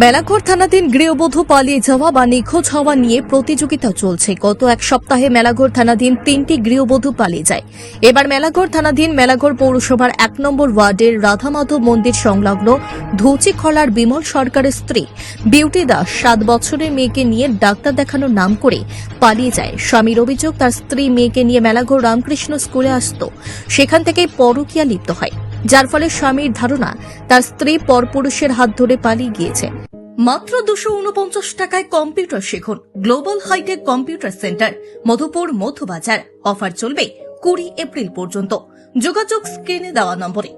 মেলাঘর থানাধীন গৃহবধূ পালিয়ে যাওয়া বা নিখোঁজ হওয়া নিয়ে প্রতিযোগিতা চলছে। গত এক সপ্তাহে মেলাঘর থানাধীন তিনটি গৃহবধূ পালিয়ে যায়। এবার মেলাঘর থানাধীন মেলাঘর পৌরসভার এক নম্বর ওয়ার্ডের রাধামাধব মন্দির সংলগ্ন ধৌচিখলার বিমল সরকারের স্ত্রী বিউটি দাস সাত বছরের মেয়েকে নিয়ে ডাক্তার দেখানোর নাম করে পালিয়ে যায়। স্বামীর অভিযোগ, তার স্ত্রী মেয়েকে নিয়ে মেলাঘর রামকৃষ্ণ স্কুলে আসত। সেখান থেকেই পরকীয়া লিপ্ত হয়। যার ফলে স্বামীর ধারণা তার স্ত্রী পরপুরুষের হাত ধরে পালিয়ে গিয়েছে। মাত্র দুশো উনপঞ্চাশ টাকায় কম্পিউটার শিখুন। Global hi tech computer centre, Madhupur Madhubazar. Offer চলবে কুড়ি এপ্রিল পর্যন্ত। যোগাযোগ স্ক্রিনে দেওয়া নম্বরে।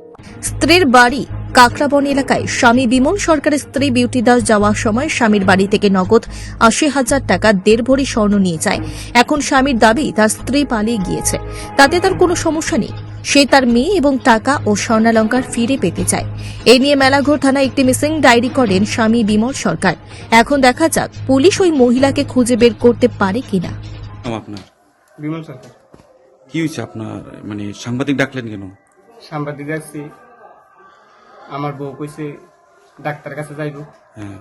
স্ত্রীর বাড়ি কাকরাবন এলাকায় স্বামী বিমল সরকারের স্ত্রী বিউটি দাস যাওয়ার সময় স্বামীর বাড়ি থেকে নগদ আশি হাজার টাকা দেড় ভরি স্বর্ণ নিয়ে যায়। এখন স্বামীর দাবি তার স্ত্রী পালিয়ে গিয়েছে। তাতে তার কোনো সমস্যা নেই। সে তার মেয়ে এবং টাকা ও স্বর্ণালঙ্কার ফিরে পেতে চায়। এ নিয়ে মেলাঘর থানায় একটি মিসিং ডায়েরি করেন স্বামী বিমল সরকার। এখন দেখা যাক পুলিশ ওই মহিলাকে খুঁজে বের করতে পারে কিনা। নাম আপনার? বিমল সরকার। কি হয়েছে আপনার? মানে সাংবাদিক ডাকলেন কেন? সাংবাদিক আসছি আমার বউ কইছে ডাক্তার কাছে যাইব। হ্যাঁ।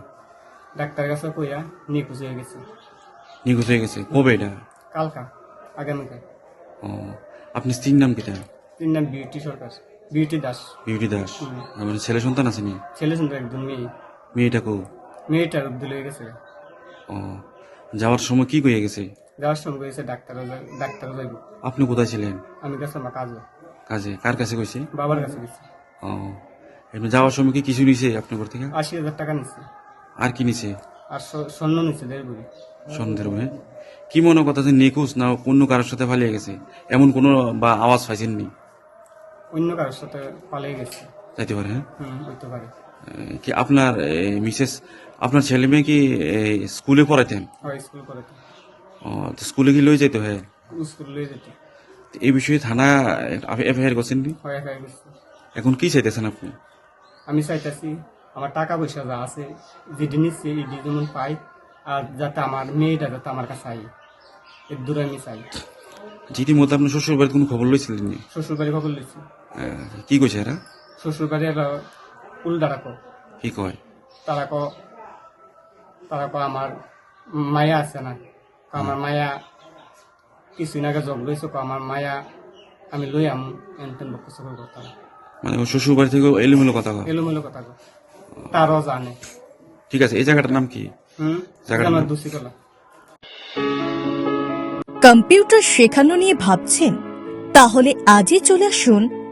ডাক্তার কাছে কইয়া নিখোঁজ হয়ে গেছে। নিখোঁজ হয়ে গেছে। কবে এটা? কালকা আগামীকাল। ও আপনার স্ত্রীর নাম কিটা? তিন নাম Beauty Sarkar Beauty Das. Beauty Das. মানে ছেলে সন্তান আসেনি ছেলে সুন্দর একজন মেয়ে। মেয়েটা কো মেয়েটার উদ্দুল হয়ে গেছে। ও যাওয়ার সময় কি কয়ে গেছে? যাওয়ার সময় কইছে ডাক্তার ডাক্তার যাইব। আপনি কোথায় ছিলেন? আমি গেছে আমার কাজে। কাজে? কার কাছে কইছে? বাবার কাছে গেছি। ও এমনি যাওয়ার সময় কি কিছু নিছে আপনার ঘর থেকে? আশি হাজার টাকা নিচ্ছে আর কি নিছে? আর স্বর্ণ নিচ্ছে দেড় বুড়ি সন্দেহ হয়ে? কি মনে কথা যে নিখোঁজ না অন্য কারোর সাথে পালিয়ে গেছে? এমন কোনো বা আওয়াজ পাইছেননি অন্য কারোর সাথে পালিয়ে গেছে। যাইতে পারে হ্যাঁ? হুম হইতে পারে। কি আপনার মিসেস আপনার ছেলে মেয়ে কি স্কুলে পড়াইতেন? হয় স্কুল করে ও, তো স্কুলে কি লই যাইতে হয়? স্কুল লয়ে যেত এই বিষয়ে থানা এফআইআর করছেন নি? হয় একা গেছে এখন কি চাইতেছেন আপনি? আমি চাইতেছি আমার টাকা পয়সা যা আছে যেটি নিচ্ছে এটি যেমন পাই আর যাতে আমার মেয়েটা যাতে আমার কাছে আই এর দূরে আমি চাই। যেটি মধ্যে আপনার শ্বশুর বাড়ির কোনো খবর লইছিলেন? শ্বশুর বাড়ি খবর লিখছি এ, কি কইছে এরা শ্বশুর বাড়ি এরা উল্টা রাখো কি কয়? তারা ক তারা ক আমার মায়া আছে না। ক আমার মায়া কিছুদিন আগে জব লইছো ক আমার মায়া আমি লই আম এনতেন বক্ষ সকল কথা মানে ও শ্বশুর বাড়ি থেকে এলোমেলো কথা কয়। এলোমেলো কথা কো তারও জানে। ঠিক আছে এই জায়গাটার নাম কি? হুম? জায়গাটার আমার নাম? দোষী কলা কম্পিউটার শেখানো নিয়ে ভাবছেন? তাহলে আজই চলে আসুন